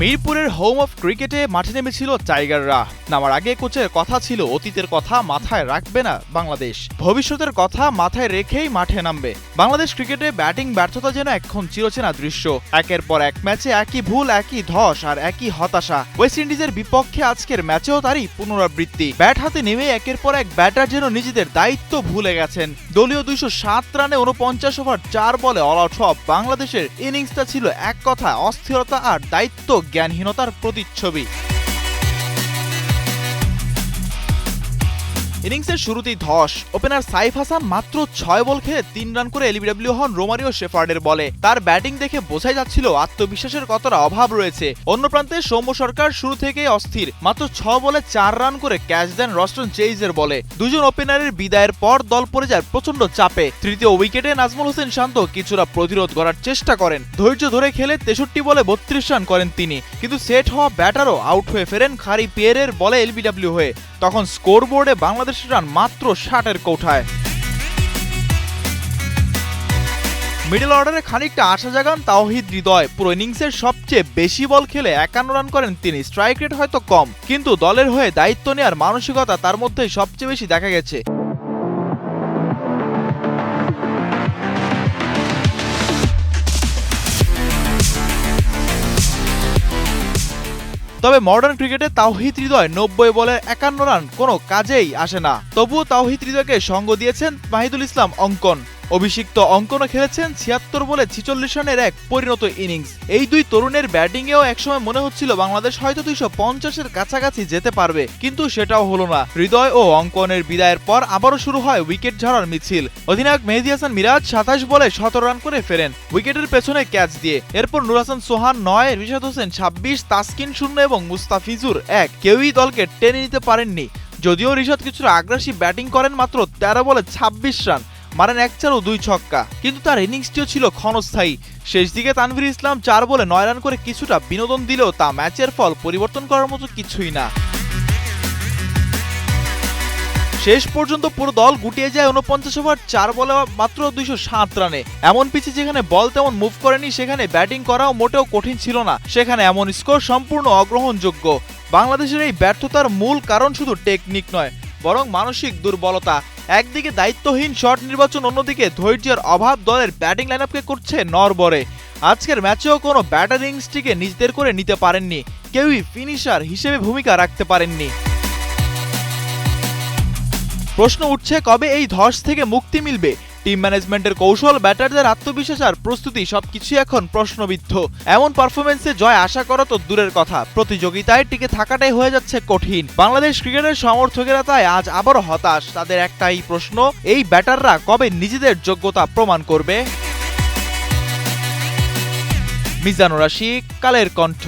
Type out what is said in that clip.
মিরপুরের home of ক্রিকেটে মাঠে নেমেছিল টাইগাররা। নামার আগে কোচের কথা ছিল, অতীতের কথা মাথায় রাখবে না বাংলাদেশ। ভবিষ্যতের কথা মাথায় রেখেই মাঠে নামবে। বাংলাদেশ ক্রিকেটে ব্যাটিং ব্যর্থতা যেন এখন চিরচেনা দৃশ্য। একের পর এক ম্যাচে একই ভুল, একই ধস আর একই হতাশা। ওয়েস্ট ইন্ডিজের বিপক্ষে আজকের ম্যাচেও তারই পুনরাবৃত্তি। ব্যাট হাতে নেমে একের পর এক ব্যাটার যেন নিজেদের দায়িত্ব ভুলে গেছেন। দলীয় দুইশো সাত রানে উনপঞ্চাশ ওভার চার বলে অল আউট বাংলাদেশের ইনিংসটা ছিল এক কথা অস্থিরতা আর দায়িত্ব জ্ঞানহীনতার প্রতিচ্ছবি। ইনিংসের শুরুতেই ধস। ওপেনার সাইফ হাসান মাত্র ছয় বল খেলে তিন রান করে এলিবিডব্লিউ হন রোমারিও শেফার্ডের বলে। তার ব্যাটিং দেখে বোঝাই যাচ্ছিল আত্মবিশ্বাসের কতটা অভাব রয়েছে। অন্য প্রান্তে সৌম্য সরকার শুরু থেকেই অস্থির। মাত্র ছ বলে চার রান করে ক্যাচ দেন রস্টন চেইজের বলে। দুজন ওপেনারের বিদায়ের পর দল পড়ে যায় প্রচণ্ড চাপে। তৃতীয় উইকেটে নাজমুল হোসেন শান্ত কিছুটা প্রতিরোধ করার চেষ্টা করেন। ধৈর্য ধরে খেলে তেষট্টি বলে বত্রিশ রান করেন তিনি। কিন্তু সেট হওয়া ব্যাটারও আউট হয়ে ফেরেন খারি পিয়ারের বলে এলবিডব্লিউ হয়ে। তখন স্কোরবোর্ডে বাংলাদেশের রান মাত্র ষাটের কোঠায়। মিডল অর্ডারে খানিকটা আশা জাগান তাওহিদ হৃদয়। পুরো ইনিংসের সবচেয়ে বেশি বল খেলে একান্ন রান করেন তিনি। স্ট্রাইক রেট হয়তো কম, কিন্তু দলের হয়ে দায়িত্ব নেওয়ার মানসিকতা তার মধ্যেই সবচেয়ে বেশি দেখা গেছে। তবে মডার্ন ক্রিকেটে তাওহিদ হৃদয় নব্বই বলে একান্ন রান কোনো কাজেই আসে না। তবুও তাওহিদ হৃদয়কে সঙ্গ দিয়েছেন মাহিদুল ইসলাম অঙ্কন। অভিষিক্ত অঙ্কনও খেলেছেন ছিয়াত্তর বলে ছিচল্লিশ রানের এক পরিণত ইনিংস। এই দুই তরুণের ব্যাটিংয়েও একসময় মনে হচ্ছিল বাংলাদেশ হয়তো দুইশো পঞ্চাশের কাছাকাছি যেতে পারবে, কিন্তু সেটাও হলো না। হৃদয় ও অঙ্কনের বিদায়ের পর আবারও শুরু হয় উইকেট ঝাড়ার মিছিল। অধিনায়ক মেহেদি হাসান মিরাজ সাতাশ বলে সতেরো রান করে ফেরেন উইকেটের পেছনে ক্যাচ দিয়ে। এরপর নুর হাসান সোহান নয়, রিশাদ হোসেন ছাব্বিশ, তাসকিন শূন্য এবং মুস্তাফিজুর এক। কেউই দলকে টেনে নিতে পারেননি। যদিও রিশাদ কিছুটা আগ্রাসী ব্যাটিং করেন মাত্র তেরো বলে ছাব্বিশ রান। মারেন এক চার ও দুই ছক্কা। কিন্তু তার ইনিংসটিও ছিল ক্ষণস্থায়ী। শেষ দিকে তানভীর ইসলাম চার বলে নয় রান করে কিছুটা বিনোদন দিলেও তা ম্যাচের ফল পরিবর্তন করার মতো কিছুই না। শেষ পর্যন্ত পুরো দল গুটিয়ে যায় উনপঞ্চাশ ওভার, চার বলে মাত্র দুইশো সাত রানে। এমন পিচে যেখানে বল তেমন মুভ করেনি, সেখানে ব্যাটিং করাও মোটেও কঠিন ছিল না। সেখানে এমন স্কোর সম্পূর্ণ অগ্রহণযোগ্য। বাংলাদেশের এই ব্যর্থতার মূল কারণ শুধু টেকনিক নয়, বরং মানসিক দুর্বলতা। একদিকে দায়িত্বহীন শট নির্বাচন, অন্যদিকে ধৈর্যের অভাব দলের ব্যাটিং লাইন আপকে করছে নরবরে। আজকের ম্যাচেও কোনো ব্যাটার ইনিংসটিকে নিজেদের করে নিতে পারেননি। কেউই ফিনিশার হিসেবে ভূমিকা রাখতে পারেননি। প্রশ্ন উঠছে কবে এই ধস থেকে মুক্তি মিলবে? টিম ম্যানেজমেন্টের কৌশল, ব্যাটারদের আত্মবিশ্বাস আর প্রস্তুতি সবকিছুই এখন প্রশ্নবিদ্ধ। এমন পারফরমেন্সে জয় আশা করা তো দূরের কথা। প্রতিযোগিতায় টিকে থাকাটাই হয়ে যাচ্ছে কঠিন। বাংলাদেশ ক্রিকেটের সমর্থকেরা তাই আজ আবারও হতাশ। তাদের একটাই প্রশ্ন, এই ব্যাটাররা কবে নিজেদের যোগ্যতা প্রমাণ করবে? মিজানুর রাশিক, কালের কণ্ঠ।